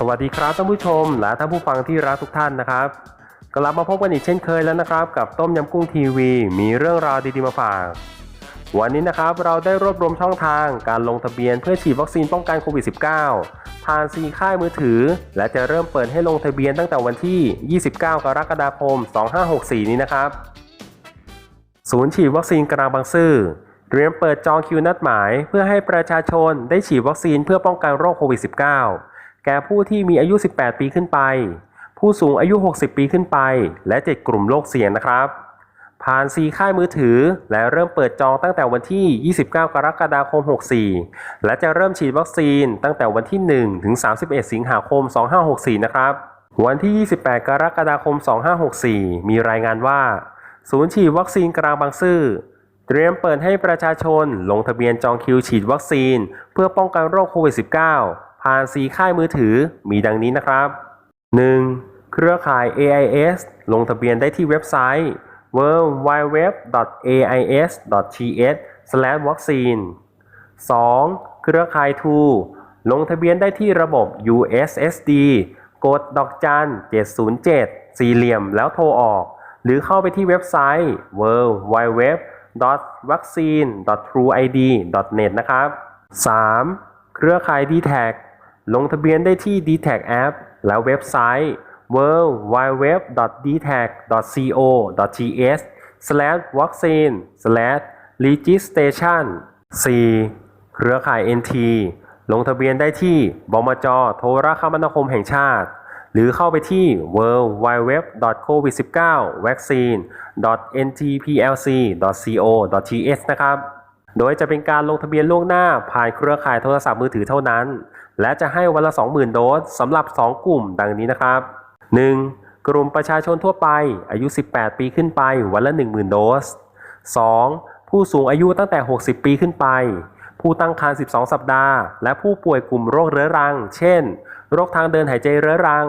สวัสดีครับท่านผู้ชมและท่านผู้ฟังที่รักทุกท่านนะครับกลับมาพบกันอีกเช่นเคยแล้วนะครับ กับต้มยำกุ้งทีวี มีเรื่องราวดีๆมาฝาก วันนี้นะครับเราได้รวบรวมช่องทางการลงทะเบียนเพื่อฉีดวัคซีนป้องกันโควิด -19 ผ่านซีค่ายมือถือ และจะเริ่มเปิดให้ลงทะเบียนตั้งแต่วันที่ 29 กรกฎาคม 2564 นี้นะครับ ศูนย์ฉีดวัคซีนกลางบางซื่อเตรียมเปิดจองคิวนัดหมาย เพื่อให้ประชาชนได้ฉีดวัคซีนเพื่อป้องกันโรคโควิด -19 แก่ผู้ที่มีอายุ 18 ปีขึ้นไป ผู้สูงอายุ 60 ปีขึ้นไป และ 7 กลุ่มโรคเสี่ยงนะครับ ผ่านซีค่ายมือถือ และเริ่มเปิดจองตั้งแต่วันที่ 29 กรกฎาคม 64 และจะเริ่มฉีดวัคซีนตั้งแต่วันที่ 1 ถึง 31 สิงหาคม 2564 นะครับ วันที่ 28 กรกฎาคม 2564 มีรายงานว่า ศูนย์ฉีดวัคซีนกลางบางซื่อเตรียมเปิดให้ประชาชนลงทะเบียนจองคิวฉีดวัคซีน เพื่อป้องกันโรคโควิด -19 ผ่านสีค่ายมือถือมีดังนี้นะครับ 1. เครือข่าย AIS ลงทะเบียนได้ที่เว็บไซต์ www.ais.th/vaccine 2. เครือข่าย2ลงทะเบียนได้ที่ระบบ USSD กดดอกจัน 707 สี่เหลี่ยมแล้วโทรออก หรือเข้าไปที่เว็บไซต์ www.vaccine.trueid.net นะครับ 3. เครือข่าย d t แท ลงทะเบียนได้ที่ d t แท App และเว็บไซต์ www.dtac.co.th/vaccine/registration 4. เครือข่าย NT ลงทะเบียนได้ที่บมจ โทรคมนาคมแห่งชาติ หรือเข้าไปที่ www.covid19vaccine.ntplc.co.th นะครับ โดยจะเป็นการลงทะเบียนล่วงหน้าผ่านเครือข่ายโทรศัพท์มือถือเท่านั้น และจะให้วันละ 20,000 โดสสำหรับ 2 กลุ่มดังนี้นะครับ 1. กลุ่มประชาชนทั่วไป อายุ 18 ปีขึ้นไป วันละ 10,000 โดส 2. ผู้สูงอายุตั้งแต่ 60 ปีขึ้นไป ผู้ตั้งครรภ์ 12 สัปดาห์ และผู้ป่วยกลุ่มโรคเรื้อรัง เช่น โรคทางเดินหายใจเรื้อรัง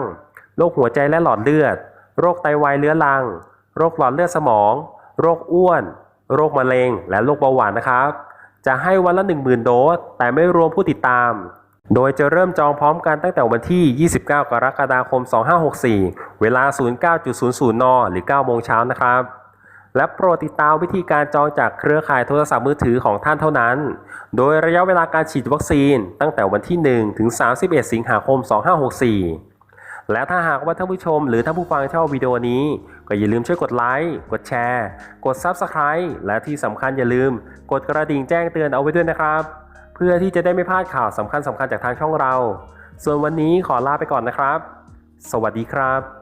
โรคหัวใจและหลอดเลือด โรคไตวายเรื้อรัง โรคหลอดเลือดสมอง โรคอ้วน โรคมะเร็ง และโรคเบาหวานนะครับ จะให้วันละ 10,000 โดส แต่ไม่รวมผู้ติดตาม โดยจะเริ่มจองพร้อมกันตั้งแต่วันที่ 29 กรกฎาคม 2564 เวลา 09.00 น หรือ 9 โมงเช้านะครับ และโปรดติดตามวิธีการจองจากเครือข่ายโทรศัพท์มือถือของท่านเท่านั้น โดยระยะเวลาการฉีดวัคซีนตั้งแต่วันที่ 1 ถึง 31 สิงหาคม 2564 และถ้าหากว่าท่านผู้ชมหรือท่านผู้ฟังชอบวิดีโอนี้ ก็อย่าลืมช่วยกดไลค์ กดแชร์ กด Subscribe และที่สำคัญอย่าลืม กดกระดิ่งแจ้งเตือนเอาไว้ด้วยนะครับ เพื่อที่จะได้ไม่พลาดข่าวสำคัญสำคัญๆจากทางช่องเรา ส่วนวันนี้ขอลาไปก่อนนะครับ สวัสดีครับ